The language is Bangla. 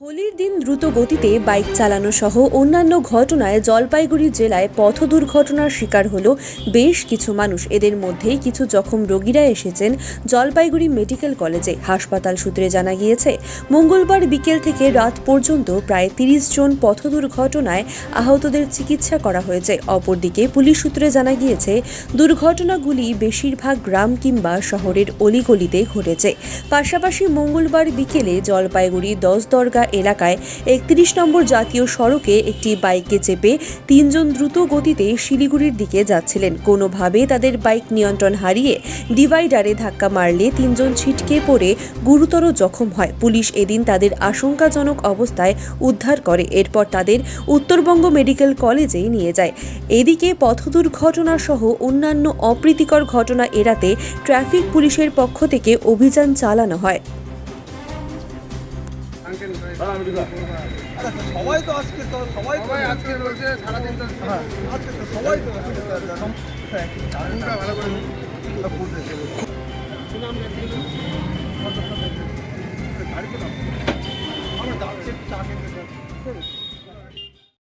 হোলির দিন দ্রুত গতিতে বাইক চালানো সহ অন্যান্য ঘটনায় জলপাইগুড়ি জেলায় পথ দুর্ঘটনার শিকার হলো বেশ কিছু মানুষ। এদের মধ্যেই কিছু জখম রোগীরা এসেছেন জলপাইগুড়ি মেডিকেল কলেজে, হাসপাতাল সূত্রে জানা গিয়েছে। মঙ্গলবার বিকেল থেকে রাত পর্যন্ত প্রায় তিরিশ জন পথ দুর্ঘটনায় আহতদের চিকিৎসা করা হয়েছে। অপরদিকে পুলিশ সূত্রে জানা গিয়েছে, দুর্ঘটনাগুলি বেশিরভাগ গ্রাম কিংবা শহরের অলিগলিতে ঘটেছে। পাশাপাশি মঙ্গলবার বিকেলে জলপাইগুড়ি দশদরগা এলাকায় একত্রিশ নম্বর জাতীয় সড়কে একটি বাইকে চেপে তিনজন দ্রুত গতিতে শিলিগুড়ির দিকে যাচ্ছিলেন। কোনোভাবে তাদের বাইক নিয়ন্ত্রণ হারিয়ে ডিভাইডারে ধাক্কা মারলে তিনজন ছিটকে পড়ে গুরুতর জখম হয়। পুলিশ এদিন তাদের আশঙ্কাজনক অবস্থায় উদ্ধার করে। এরপর তাদের উত্তরবঙ্গ মেডিকেল কলেজে নিয়ে যায়। এদিকে পথ দুর্ঘটনা সহ অন্যান্য অপ্রীতিকর ঘটনা এড়াতে ট্রাফিক পুলিশের পক্ষ থেকে অভিযান চালানো হয়। সবাই তো আজকে তো সবাই সবাই আজকে রয়েছে সারাদিন তো হ্যাঁ আজকে তো সবাই তো ভালো করে আমরা যাচ্ছি চা খেতে